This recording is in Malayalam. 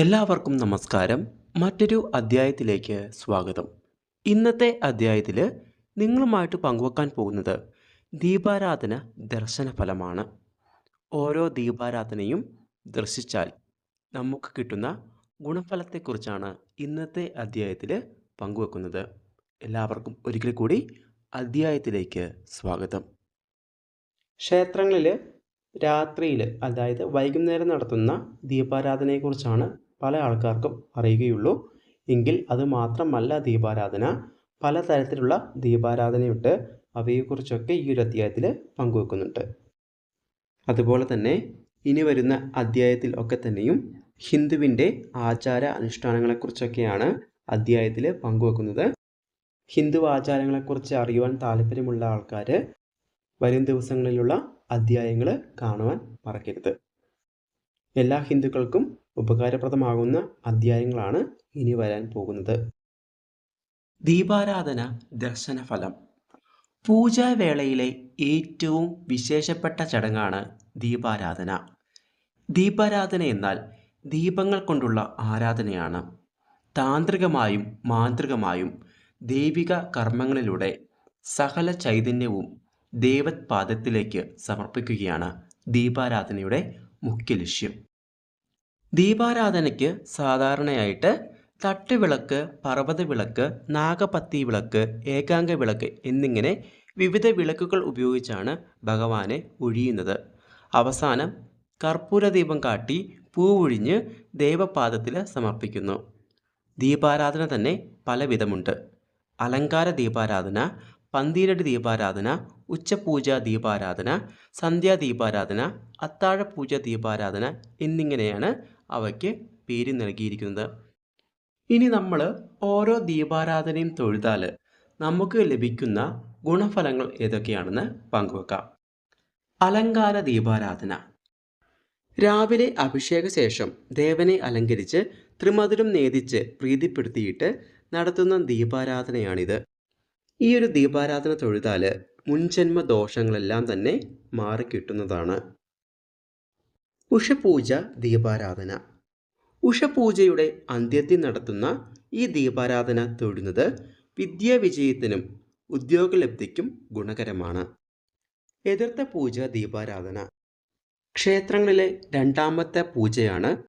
എല്ലാവർക്കും നമസ്കാരം. മറ്റൊരു അധ്യായത്തിലേക്ക് സ്വാഗതം. ഇന്നത്തെ അധ്യായത്തിൽ നിങ്ങളുമായിട്ട് പങ്കുവെക്കാൻ പോകുന്നത് ദീപാരാധന ദർശന ഫലമാണ്. ഓരോ ദീപാരാധനയും ദർശിച്ചാൽ നമുക്ക് കിട്ടുന്ന ഗുണഫലത്തെക്കുറിച്ചാണ് ഇന്നത്തെ അധ്യായത്തിൽ പങ്കുവെക്കുന്നത്. എല്ലാവർക്കും ഒരിക്കൽ കൂടി അധ്യായത്തിലേക്ക് സ്വാഗതം. ക്ഷേത്രങ്ങളിൽ രാത്രിയിൽ അതായത് വൈകുന്നേരം നടത്തുന്ന ദീപാരാധനയെക്കുറിച്ചാണ് പല ആൾക്കാർക്കും അറിയുകയുള്ളൂ. എങ്കിൽ അത് മാത്രമല്ല ദീപാരാധന. പലതരത്തിലുള്ള ദീപാരാധനയുണ്ട്. അവയെക്കുറിച്ചൊക്കെ ഈ ഒരു അധ്യായത്തിൽ പങ്കുവെക്കുന്നുണ്ട്. അതുപോലെ തന്നെ ഇനി വരുന്ന അധ്യായത്തിൽ ഒക്കെ തന്നെയും ഹിന്ദുവിന്റെ ആചാര അനുഷ്ഠാനങ്ങളെക്കുറിച്ചൊക്കെയാണ് അധ്യായത്തിൽ പങ്കുവെക്കുന്നത്. ഹിന്ദു ആചാരങ്ങളെക്കുറിച്ച് അറിയുവാൻ താല്പര്യമുള്ള ആൾക്കാർ വരും ദിവസങ്ങളിലുള്ള അധ്യായങ്ങൾ കാണുവാൻ മറക്കരുത്. എല്ലാ ഹിന്ദുക്കൾക്കും ഉപകാരപ്രദമാകുന്ന അധ്യായങ്ങളാണ് ഇനി വരാൻ പോകുന്നത്. ദീപാരാധന ദർശനഫലം. പൂജാവേളയിലെ ഏറ്റവും വിശേഷപ്പെട്ട ചടങ്ങാണ് ദീപാരാധന. ദീപാരാധന എന്നാൽ ദീപങ്ങൾ കൊണ്ടുള്ള ആരാധനയാണ്. താന്ത്രികമായും മാന്ത്രികമായും ദൈവിക കർമ്മങ്ങളിലൂടെ സകല ചൈതന്യവും ദേവത്പാദത്തിലേക്ക് സമർപ്പിക്കുകയാണ് ദീപാരാധനയുടെ മുഖ്യ ലക്ഷ്യം. ദീപാരാധനയ്ക്ക് സാധാരണയായിട്ട് തട്ടുവിളക്ക് പർവത വിളക്ക് നാഗപത്തി വിളക്ക് ഏകാംഗ വിളക്ക് എന്നിങ്ങനെ വിവിധ വിളക്കുകൾ ഉപയോഗിച്ചാണ് ഭഗവാനെ ഒഴിയുന്നത്. അവസാനം കർപ്പൂര ദീപം കാട്ടി പൂവൊഴിഞ്ഞ് ദേവപാദത്തിൽ സമർപ്പിക്കുന്നു. ദീപാരാധന തന്നെ പലവിധമുണ്ട്. അലങ്കാര ദീപാരാധന പന്തീരടി ദീപാരാധന ഉച്ചപൂജ ദീപാരാധന സന്ധ്യാ ദീപാരാധന അത്താഴപൂജ ദീപാരാധന എന്നിങ്ങനെയാണ് അവയ്ക്ക് പേര് നൽകിയിരിക്കുന്നത്. ഇനി നമ്മൾ ഓരോ ദീപാരാധനയും തൊഴുതാൽ നമുക്ക് ലഭിക്കുന്ന ഗുണഫലങ്ങൾ ഏതൊക്കെയാണെന്ന് പങ്കുവെക്കാം. അലങ്കാര ദീപാരാധന. രാവിലെ അഭിഷേക ശേഷം ദേവനെ അലങ്കരിച്ച് ത്രിമധുരം നേദിച്ച് പ്രീതിപ്പെടുത്തിയിട്ട് നടത്തുന്ന ദീപാരാധനയാണിത്. ഈ ഒരു ദീപാരാധന തൊഴുതാൽ മുൻജന്മ ദോഷങ്ങളെല്ലാം തന്നെ മാറിക്കിട്ടുന്നതാണ് ഉഷപൂജ ദീപാരാധന. ഉഷപൂജയുടെ അന്ത്യത്തിൽ നടത്തുന്ന ഈ ദീപാരാധന തൊഴുന്നത് വിദ്യാവിജയത്തിനും ഉദ്യോഗലബ്ധിക്കും ഗുണകരമാണ്. എതിർത്ത പൂജ ദീപാരാധന. ക്ഷേത്രങ്ങളിലെ രണ്ടാമത്തെ പൂജയാണ്